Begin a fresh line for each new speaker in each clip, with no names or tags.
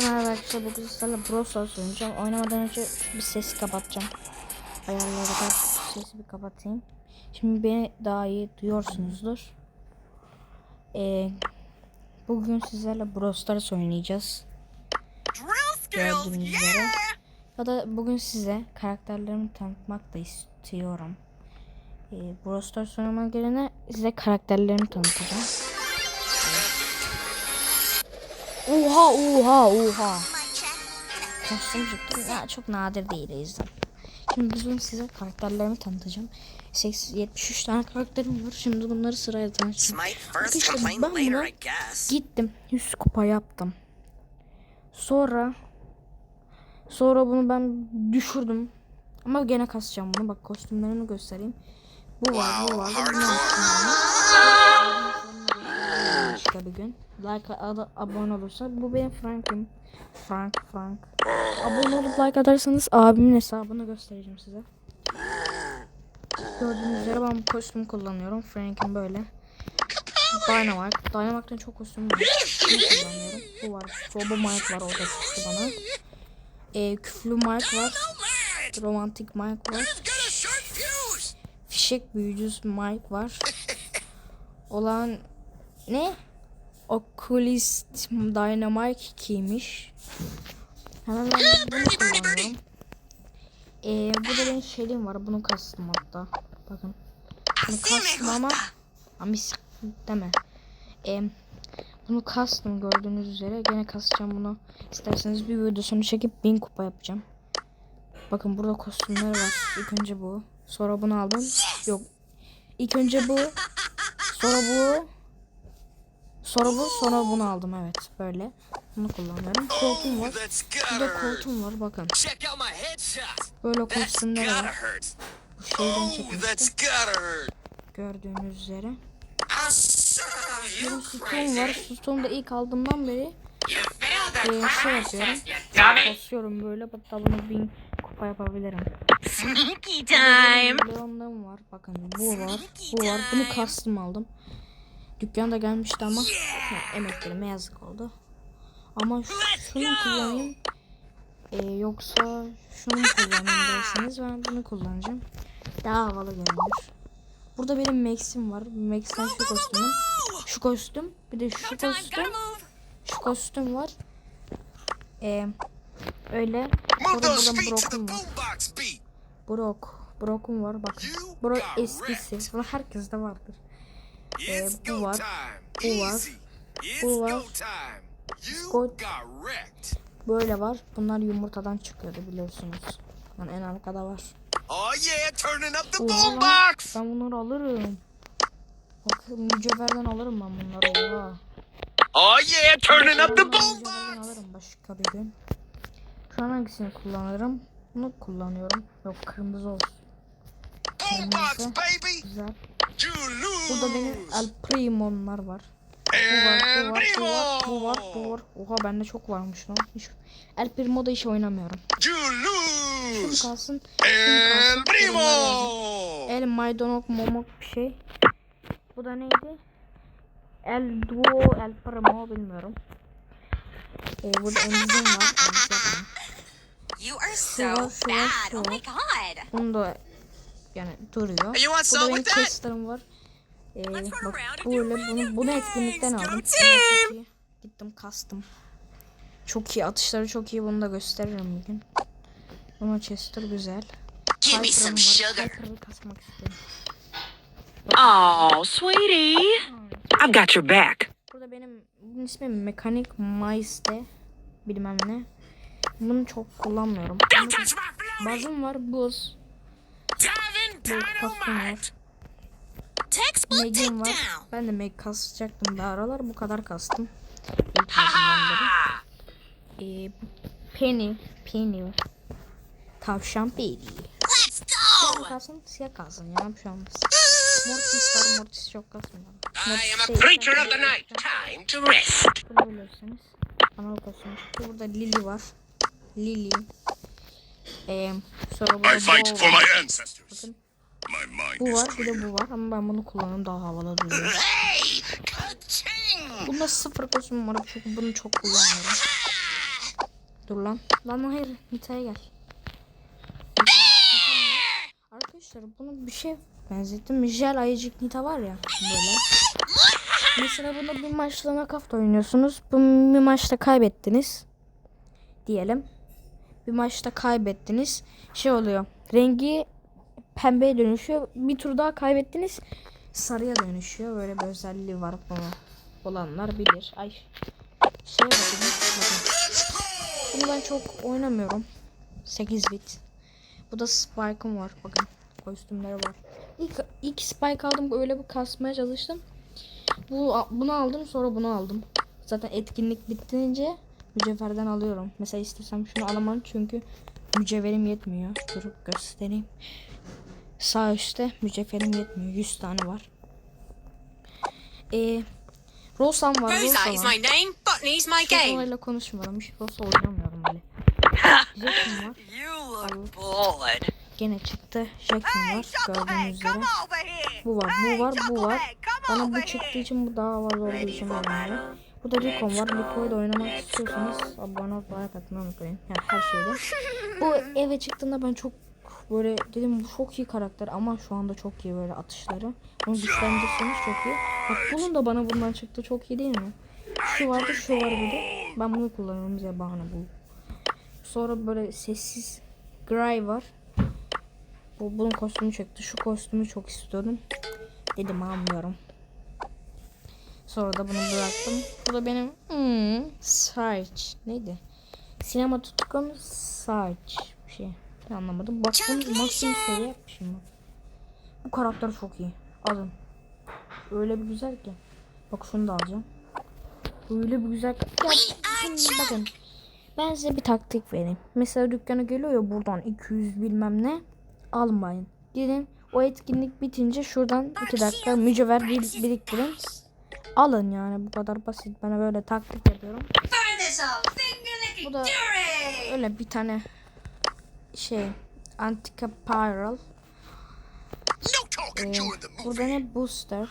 Merhaba arkadaşlar bugün sizlerle Brawl Stars oynayacağım. Oynamadan önce bir sesi kapatacağım. Ayarları da sesi bir kapatayım. Şimdi beni daha iyi duyuyorsunuzdur. Ee, bugün sizlerle Brawl Stars oynayacağız. Gördüğünüz üzere. Ya da bugün size karakterlerimi tanıtmak da istiyorum. Ee, Brawl Stars oynamak yerine size karakterlerimi tanıtacağım. Oha oha oha. Kostüm çıktı. Ya çok nadir değil yüzden. Şimdi bugün size karakterlerimi tanıtacağım. 80, 73 tane karakterim var. Şimdi bunları sırayla tanıtacağım.
Complain
ben buna gittim. 100 kupa yaptım. Sonra sonra bunu ben düşürdüm. Ama gene kasacağım bunu. Bak kostümlerini göstereyim. Bu var, bu var. Bunu yaptım Başka bir gün. Like abone olursa bu benim Frank'im. Frank Frank. Abone olup like atarsanız abimin hesabını göstereceğim size. Gördüğünüz üzere ben bu kostümü kullanıyorum. Frank'im böyle. Dynamite. Dynamite'den çok kostüm var. Kullanıyorum. Bu var. Robo Mike var. O da çıktı bana. Ee, küflü Mike var. Romantik Mike var. Fişek büyücüsü Mike var. Olan ne? Oculist Dynamite 2'ymiş. Hemen ben bunu kullanıyorum. Ee, burada benim şeyim var. Bunu kastım hatta. Bakın. Bunu kastım ama amis deme. Ee, bunu kastım gördüğünüz üzere. Gene kasacağım bunu. İsterseniz bir videosunu çekip 1000 kupa yapacağım. Bakın burada kostümler var. İlk önce bu. Sonra bunu aldım. Yok. İlk önce bu. Sonra bu. Sonra bu. Sonra bunu aldım. Evet. Böyle. Bunu kullanıyorum. Koltuğum var. Burada
hurt.
koltuğum var. Bakın. Böyle
gotta
var. Bu şeyden
hurt.
Gördüğünüz üzere. Benim
crazy.
var. Sütunu da ilk aldığımdan beri e, şey yapıyorum. Basıyorum böyle. Hatta bunu bin kupa yapabilirim.
Sneaky
Leon'larım var. Bakın bu var. Bu var. Bunu kastım aldım. Dükkanda gelmişti ama ya, emeklerime yazık oldu. Ama şu- şunu kullanayım. Ee, yoksa şunu kullanayım derseniz ben bunu kullanacağım. Daha havalı görünür. Burada benim Max'im var. Max'ten şu kostümüm. Şu kostüm. Bir de şu kostüm. Şu kostüm var. Ee, öyle. Burada
the
Brock'um var. Brock. Brock'um var bak. Brock eskisi.
wrecked.
Bu herkeste vardır.
It's
bu var, bu var, bu var.
wrecked.
Böyle var. Bunlar yumurtadan çıkıyordu biliyorsunuz. Yani en arkada var.
Oh yeah, turning up the boombox.
Ben bunları alırım. Bak mücevherden alırım ben bunları. Oha.
Oh yeah, turning up the
Mücevherden
boombox.
alırım başka bir gün. Şu an hangisini kullanırım? Bunu kullanıyorum. Yok kırmızı olsun. Kırmızı.
baby.
Güzel.
You lose.
Burada benim El Primo'lar var. Bu var, bu
El
var, bu var, bu var,
Primo.
bu var. Oha bende çok varmış lan. Hiç... El Primo'da hiç oynamıyorum. Şunu kalsın. Şunu
El. Primo.
El maydanoz momok bir şey. Bu da neydi? El Duo El Primo bilmiyorum. Ee, burada Enzim var.
You are so bad. Oh my god.
Bunu da yani duruyor. Burada benim testlerim var. Ee, bak böyle bunu, bunu etkinlikten aldım. Gittim kastım. Çok iyi atışları çok iyi bunu da gösteririm bir gün. Bunun chester güzel.
Give me some sugar.
Oh, sweetie. I've got your back.
Burada benim bunun ismi Mekanik Maiste bilmem ne. Bunu çok kullanmıyorum. Bazım var buz. Kostüm var. Meg'im. Ben de Meg kasacaktım da aralar bu kadar kastım. İlk. Ee, Penny. Penny. Tavşan Penny.
Let's
Siyah
go.
kalsın siyah kalsın ya bir şey olmaz. Mortis var Mortis çok kasmıyor.
I am a creature of the night. Time to rest.
Burada Lily var. Lily. Ee, sonra burada
I fight for my ancestors.
Bakın. Bu var bir de bu var ama ben bunu kullanıyorum daha havalı duruyor. Bunda sıfır kostüm var çünkü bunu çok kullanmıyorum. Dur lan. Lan hayır. Nita'ya gel. Arkadaşlar bunu bir şey benzettim. Jel ayıcık Nita var ya böyle. Mesela bunda bir maçta nakafta oynuyorsunuz. Bu bir maçta kaybettiniz. Diyelim. Bir maçta kaybettiniz. Şey oluyor. Rengi pembeye dönüşüyor. Bir tur daha kaybettiniz. Sarıya dönüşüyor. Böyle bir özelliği var bunu. Olanlar bilir. Ay. Şey. Bunu ben çok oynamıyorum. 8 bit. Bu da Spike'ım var. Bakın kostümleri var. İlk, ilk Spike aldım öyle bir kasmaya çalıştım. Bu bunu aldım sonra bunu aldım. Zaten etkinlik bittiğince mücevherden alıyorum. Mesela istesem şunu alamam çünkü mücevherim yetmiyor. Dur göstereyim. Sağ üstte mücevherim yetmiyor. 100 tane var. Ee, Rosam var.
Rosa is my name, botany's my game.
Rosa ile konuşmuyorum. Hiç Rosa oynamıyorum öyle. Jackson var.
Bored.
Gene çıktı. Jackson var. Gördüğünüz üzere. Bu var, bu var, bu var. Bana bu çıktığı için bu daha fazla olduğu için böyle. Bu da Rico var. Rico'yu da oynamak istiyorsanız abone olup like atmayı unutmayın. Yani her şeyde. Bu eve çıktığında ben çok böyle dedim bu çok iyi karakter ama şu anda çok iyi böyle atışları. Onu güçlendirirseniz çok iyi. Bak bunun da bana bundan çıktı çok iyi değil mi? Şu vardı şu var bir de. Ben bunu kullanıyorum bize bu. Sonra böyle sessiz Gray var. Bu bunun kostümü çıktı. Şu kostümü çok istiyordum. Dedim almıyorum. Sonra da bunu bıraktım. Bu da benim hmm, Sarge. Neydi? Sinema tutkum Sarge. Bir şey. Anlamadım. Bak bunu maksimum seviye yapmışım bak. Bu karakter çok iyi. Alın. Öyle bir güzel ki. Bak şunu da alacağım. Öyle bir güzel. Ya, şimdi bakın. Ben size bir taktik vereyim. Mesela dükkana geliyor ya buradan 200 bilmem ne. Almayın. Gidin o etkinlik bitince şuradan 2 dakika mücevher bir, biriktirin. Alın yani bu kadar basit. Ben böyle taktik yapıyorum. Bu da öyle bir tane şey Antika Pyral. Ee, burada ne booster?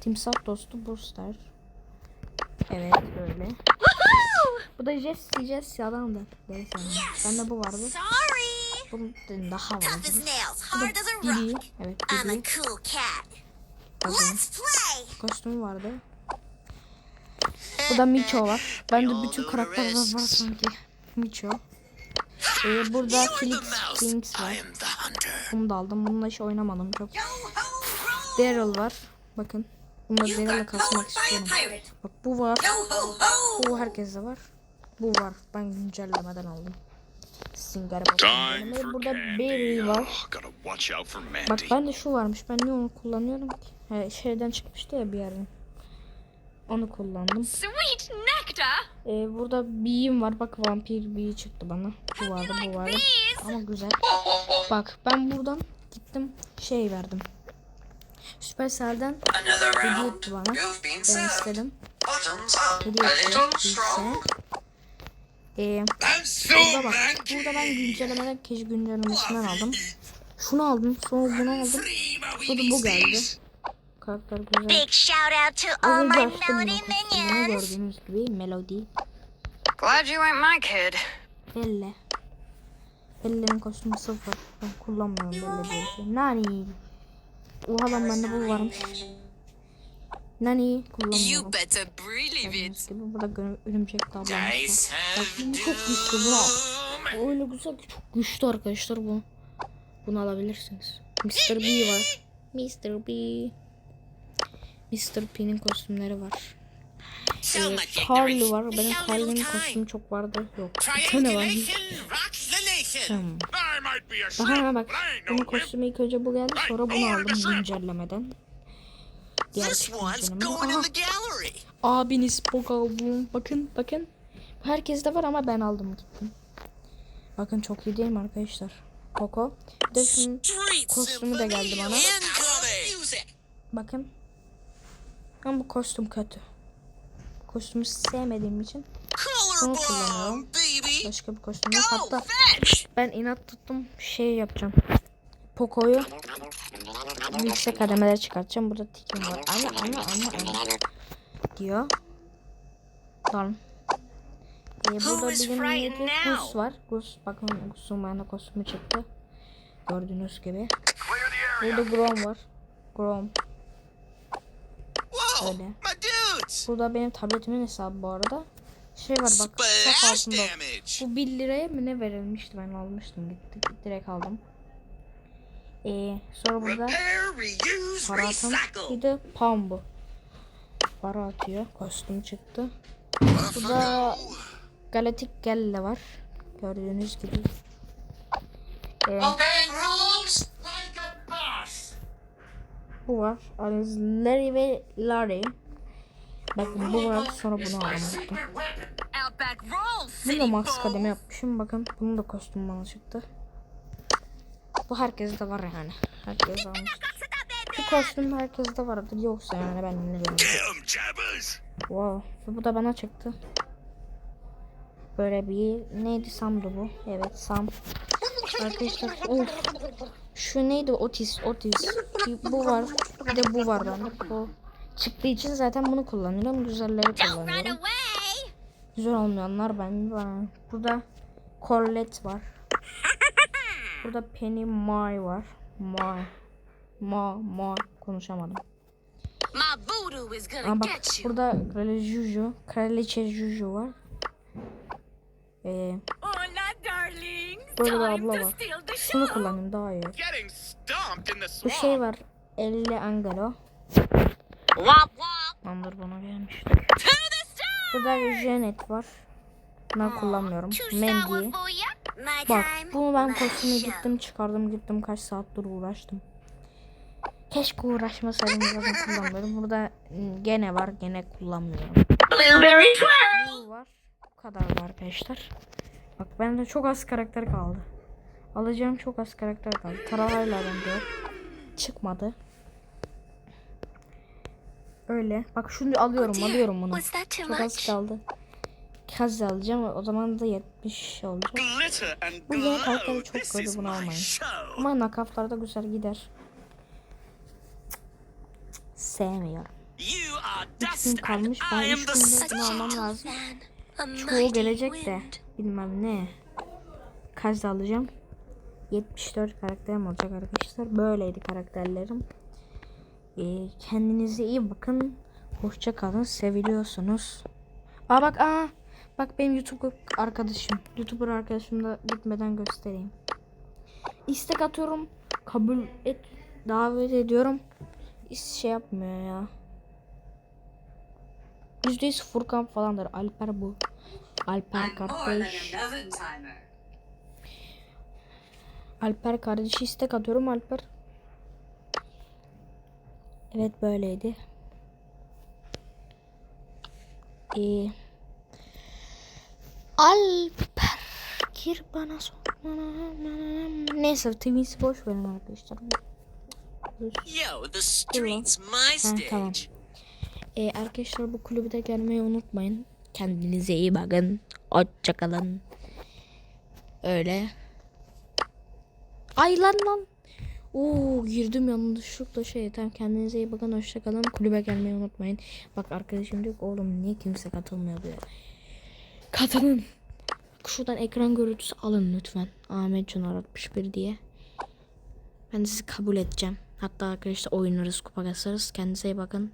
Timsah dostu booster. Evet böyle. Bu da Jesse Jesse adamdı. Neyse. Bende bu vardı. Bunun daha vardı. Bu da
rock.
Evet
cat.
Bakın kostümü vardı. Bu da Micho var. Bende bütün karakterler var sanki. Micho. Ee, burada Felix. Kings var. Bunu da aldım. Bununla hiç oynamadım çok. Daryl var. Bakın.
You
Daryl'la kasmak istiyorum. Bak bu var. Bu herkeste var. Bu var. Ben güncellemeden aldım. Sizin garip Burada var.
Oh, for
Bak ben de şu varmış. Ben niye onu kullanıyorum ki? He, şeyden çıkmıştı ya bir yerden. Onu kullandım.
Sweet nectar.
Ee, burada biyim var. Bak vampir biyi çıktı bana. Bu vardı bu vardı. Ama güzel. Bak ben buradan gittim şey verdim. Supercell'den hediye etti bana. Ben istedim. Hediye etti. Ee, burada bak. Burada ben güncellemeden keşke güncellemesinden aldım. Şunu aldım. Sonra bunu aldım. Sonra bu geldi. Karakter güzel.
Big shout out to all my melody minions.
gördüğünüz gibi Melody.
Glad you ain't my kid.
Belle. Belle'nin kostümü sıfır. Ben kullanmıyorum Belle diye şey. Nani. Oha lan bende bu varmış. Nani
You
kullanmıyorum.
better believe it.
gibi burada örümcek Bak bu çok güçlü. O öyle güzel ki çok güçlü arkadaşlar bu. Bunu alabilirsiniz. Mr. B var. Mr. B. Mr. P'nin kostümleri var. Ee, Carly var. Benim Carly'nin kostümü çok vardı. Yok. Bir tane var.
A
Daha hemen bak. Bunun kostümü ilk önce bu geldi. Sonra bunu aldım güncellemeden. Diğer
This one's
güncellemede.
going in
Aha,
the gallery.
abiniz Pogalbu. Bakın bakın. Herkeste var ama ben aldım gittim. Bakın çok iyi değil mi arkadaşlar? Poco. Bir de şunun kostümü de geldi bana. Bakın. Ama bu kostüm kötü. Bu kostümü sevmediğim için Bunu kullanıyorum. başka bir kostüm yok. Hatta ben inat tuttum şey yapacağım. Poco'yu yüksek kademelere çıkartacağım. Burada tikim var. Ama ama ama ama diyor. Tamam. Ee, burada bizim? Gus var. Gus bakın Gus'un bana kostümü çıktı. Gördüğünüz gibi. Burada Grom var. Grom.
Whoa,
Öyle.
my dudes!
Burada benim tabletimin hesabı bu arada. Şey var bak saf altında. Bu 1 liraya mı ne verilmişti ben almıştım gittik direkt aldım. Ee, sonra burada para atan bir de Pambu. Para atıyor. Kostüm çıktı. Burada Galactic Gelle var. Gördüğünüz gibi. Ee, bu var. Aranız Larry ve Larry. Bakın bu var. Sonra bunu
roll,
Bunu da max kademe yapmışım. Bakın bunun da kostüm bana çıktı. Bu herkeste var yani. Herkes almış. Bu kostüm herkeste vardır. Yoksa yani ben ne bileyim. Wow. Bu da bana çıktı. Böyle bir neydi Sam'dı bu? Evet Sam. Arkadaşlar of. Şu neydi Otis Otis. Bu var. Bir de bu var bende. Bu çıktığı için zaten bunu kullanıyorum. Güzelleri kullanıyorum. Güzel olmayanlar ben var. Burada Colette var. Burada Penny Mai var. Mai. Ma ma konuşamadım. Ama bak burada Kraliçe Juju, Kraliçe Juju var. Ee, Da
Time
abla var. şunu kullanayım daha iyi. Bu şey var. Elle Angelo.
Womp womp.
Andır bana gelmiştik. Burada Janet var. Ben kullanmıyorum. Mandy. Bak bunu ben
show.
gittim çıkardım gittim kaç saattir uğraştım. Keşke uğraşmasaydım zaten kullanmıyorum. Burada gene var gene kullanmıyorum.
Blueberry twirl.
Bu var. Bu kadar var arkadaşlar. Bak bende çok az karakter kaldı. Alacağım çok az karakter kaldı. Taralayla bende. Çıkmadı. Öyle. Bak şunu alıyorum
Oh
alıyorum bunu. Çok az kaldı. Kaz alacağım. O zaman da 70 olacak. Bu yeni karakteri çok kötü bunu almayın. Ama nakaflarda güzel gider. Sevmiyorum.
Dust
kalmış. Ben
I am
üç
the
günde
sun.
bunu almam lazım. Çoğu gelecek de bilmem ne. Kaç da alacağım. 74 karakterim olacak arkadaşlar. Böyleydi karakterlerim. Ee, kendinize iyi bakın. Hoşça kalın. Seviliyorsunuz. Aa bak aa. Bak benim YouTube arkadaşım. YouTuber arkadaşım da gitmeden göstereyim. İstek atıyorum. Kabul et. Davet ediyorum. Hiç şey yapmıyor ya. %100 Furkan falandır. Alper bu. Alper kardeş. Alper kardeşi istek atıyorum Alper. Evet böyleydi. Ee, Alper gir bana son. Neyse Twins boş verin arkadaşlar.
Yo, the street's my
Ha, tamam. Ee, arkadaşlar bu kulübü de gelmeyi unutmayın. Kendinize iyi bakın. Hoşçakalın. Öyle. Ay lan lan. Oo girdim yanlışlıkla şey. Tamam kendinize iyi bakın. Hoşçakalın. Kulübe gelmeyi unutmayın. Bak arkadaşım diyor oğlum niye kimse katılmıyor diyor. Katılın. Şuradan ekran görüntüsü alın lütfen. Ahmet Cunar 61 diye. Ben sizi kabul edeceğim. Hatta arkadaşlar oynarız kupa kasarız. Kendinize iyi bakın.